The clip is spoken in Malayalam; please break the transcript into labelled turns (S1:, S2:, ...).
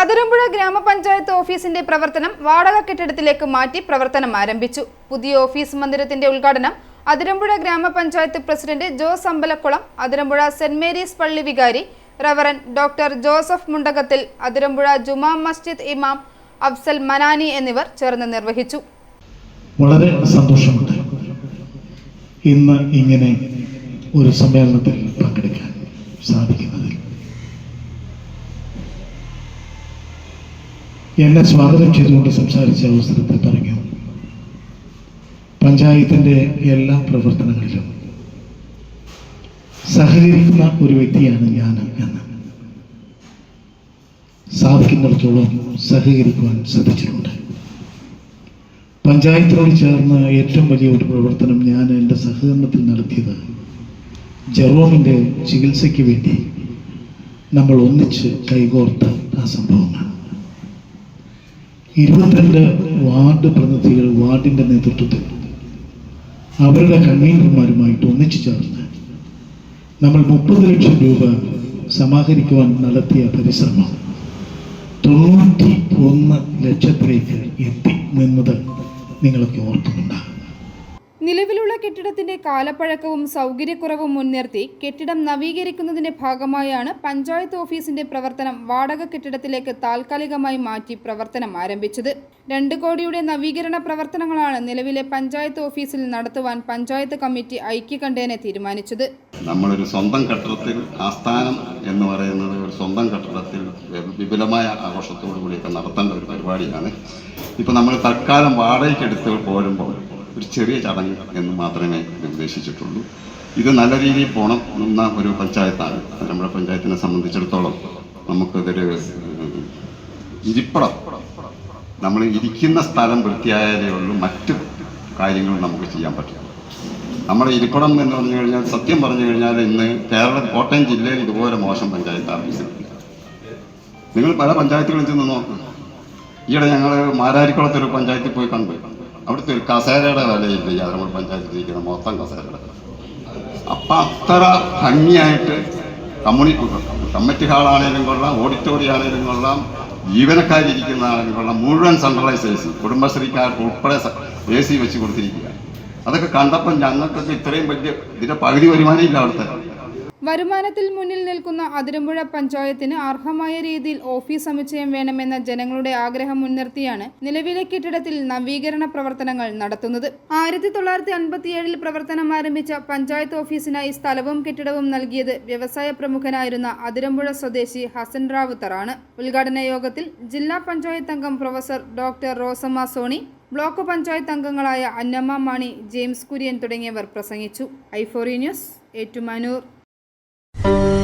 S1: അതിരമ്പുഴ ഗ്രാമപഞ്ചായത്ത് ഓഫീസിന്റെ പ്രവർത്തനം വാടക കെട്ടിടത്തിലേക്ക് മാറ്റി പ്രവർത്തനം ആരംഭിച്ചു. പുതിയ ഓഫീസ് മന്ദിരത്തിന്റെ ഉദ്ഘാടനം അതിരമ്പുഴ ഗ്രാമപഞ്ചായത്ത് president Jose Ambalakulam Athirampuzha saint Mary's പള്ളി വികാരി reverend doctor Joseph Mundakathil Athirampuzha Juma Masjid ഇമാം അഫ്സൽ മനാനി എന്നിവർ ചേർന്ന് നിർവഹിച്ചു.
S2: വളരെ സന്തോഷമുണ്ട് ഇന്ന് ഇങ്ങനെ ഒരു സമ്മേളനത്തിൽ പങ്കെടുക്കാൻ സാധിക്കുന്നതിൽ എന്നെ സ്വാഗതം ചെയ്തുകൊണ്ട് സംസാരിച്ച അവസരത്തിൽ പറഞ്ഞു. പഞ്ചായത്തിന്റെ എല്ലാ പ്രവർത്തനങ്ങളിലും സഹകരിക്കുന്ന ഒരു വ്യക്തിയാണ് ഞാൻ എന്ന് സാധിക്കുന്നിടത്തോളം സഹകരിക്കുവാൻ ശ്രദ്ധിച്ചിട്ടുണ്ട്. പഞ്ചായത്തിനോട് ചേർന്ന ഏറ്റവും വലിയ ഒരു പ്രവർത്തനം ഞാൻ എന്റെ സഹകരണത്തിൽ നടത്തിയത് ജെറോമിന്റെ ചികിത്സയ്ക്ക് വേണ്ടി നമ്മൾ ഒന്നിച്ച് കൈകോർത്ത ആ സംഭവമാണ്. ഇരുപത്തിരണ്ട് വാർഡ് പ്രതിനിധികൾ വാർഡിന്റെ നേതൃത്വത്തിൽ അവരുടെ കൺവീനർമാരുമായിട്ട് ഒന്നിച്ചു ചേർന്ന് നമ്മൾ മുപ്പത് ലക്ഷം രൂപ സമാഹരിക്കുവാൻ നടത്തിയ പരിശ്രമം തൊണ്ണൂറ്റി ഒന്ന് ലക്ഷത്തിലേക്ക് എത്തി നിന്നത് നിങ്ങളൊക്കെ ഓർക്കുന്നുണ്ടാകും.
S1: നിലവിലുള്ള കെട്ടിടത്തിന്റെ കാലപ്പഴക്കവും സൗകര്യക്കുറവും മുൻനിർത്തി കെട്ടിടം നവീകരിക്കുന്നതിന്റെ ഭാഗമായാണ് പഞ്ചായത്ത് ഓഫീസിന്റെ പ്രവർത്തനം വാടക കെട്ടിടത്തിലേക്ക് താൽക്കാലികമായി മാറ്റി പ്രവർത്തനം ആരംഭിച്ചത്. രണ്ട് കോടിയുടെ നവീകരണ പ്രവർത്തനങ്ങളാണ് നിലവിലെ പഞ്ചായത്ത് ഓഫീസിൽ നടത്തുവാൻ പഞ്ചായത്ത് കമ്മിറ്റി ഐക്യകണ്ഠേനെ തീരുമാനിച്ചത്.
S3: നമ്മളൊരു സ്വന്തം കെട്ടിടത്തിൽ ആസ്ഥാനം എന്ന് പറയുന്നത് ഒരു സ്വന്തം കെട്ടിടത്തിൽ വിപുലമായ ആഘോഷത്തോടു കൂടിയൊക്കെ നടത്തേണ്ട ഒരു പരിപാടിയാണ്. ഇപ്പോൾ നമ്മൾ തൽക്കാലം വാടകയ്ക്ക് എടുത്ത് പോരുമ്പോൾ ഒരു ചെറിയ ചടങ്ങ് എന്ന് മാത്രമേ നിർദ്ദേശിച്ചിട്ടുള്ളൂ. ഇത് നല്ല രീതിയിൽ പോണം എന്ന ഒരു പഞ്ചായത്താണ്. നമ്മുടെ പഞ്ചായത്തിനെ സംബന്ധിച്ചിടത്തോളം നമുക്കിതൊരു ഇരിപ്പടം. നമ്മൾ ഇരിക്കുന്ന സ്ഥലം വൃത്തിയായാലേ ഉള്ളൂ. മറ്റു കാര്യങ്ങൾ നമുക്ക് ചെയ്യാൻ പറ്റും. നമ്മുടെ ഇരിപ്പിടം എന്ന് പറഞ്ഞു കഴിഞ്ഞാൽ സത്യം പറഞ്ഞു കഴിഞ്ഞാൽ ഇന്ന് കേരള കോട്ടയം ജില്ലയിൽ ഇതുപോലെ മോശം പഞ്ചായത്ത് നിങ്ങൾ പല പഞ്ചായത്തുകളിൽ ചെന്ന് നോക്കും. ഈയിടെ ഞങ്ങൾ മാരാരിക്കുളത്തൊരു പഞ്ചായത്തിൽ പോയി കണ്ടു. അവിടുത്തെ ഒരു കസേരയുടെ വിലയില്ല അതിരമ്പുഴ പഞ്ചായത്തിൽ ഇരിക്കുന്ന മൊത്തം കസേരയുടെ അപ്പം അത്ര ഭംഗിയായിട്ട് കമ്മ്യൂണിറ്റി കമ്മിറ്റി ഹാളാണേലും കൊള്ളാം ഓഡിറ്റോറിയം ആണേലും കൊള്ളാം ജീവനക്കാരിരിക്കുന്ന ആണെങ്കിലും കൊള്ളാം മുഴുവൻ സെൻട്രലൈസ് എ സി കുടുംബശ്രീക്കാർക്ക് ഉൾപ്പെടെ എ സി വെച്ച് കൊടുത്തിരിക്കുക. അതൊക്കെ കണ്ടപ്പോൾ ഞങ്ങൾക്കൊക്കെ ഇത്രയും വലിയ ഇതിന്റെ പകുതി വരുമാനം ഇല്ല അവിടുത്തെ.
S1: വരുമാനത്തിൽ മുന്നിൽ നിൽക്കുന്ന അതിരമ്പുഴ പഞ്ചായത്തിന് അർഹമായ രീതിയിൽ ഓഫീസ് സമുച്ചയം വേണമെന്ന ജനങ്ങളുടെ ആഗ്രഹം മുൻനിർത്തിയാണ് നിലവിലെ കെട്ടിടത്തിൽ നവീകരണ പ്രവർത്തനങ്ങൾ നടത്തുന്നത്. ആയിരത്തി തൊള്ളായിരത്തി അൻപത്തിയേഴിൽ പ്രവർത്തനം ആരംഭിച്ച പഞ്ചായത്ത് ഓഫീസിനായി സ്ഥലവും കെട്ടിടവും നൽകിയത് വ്യവസായ പ്രമുഖനായിരുന്ന അതിരമ്പുഴ സ്വദേശി ഹസൻ റാവുത്തറാണ്. ഉദ്ഘാടന യോഗത്തിൽ ജില്ലാ പഞ്ചായത്ത് അംഗം professor doctor Rosamma Soni block panchayat അംഗങ്ങളായ അന്നമ്മ മാണി ജെയിംസ് കുര്യൻ തുടങ്ങിയവർ പ്രസംഗിച്ചു. ഐഫോറി ന്യൂസ് ഏറ്റുമാനൂർ. Thank you.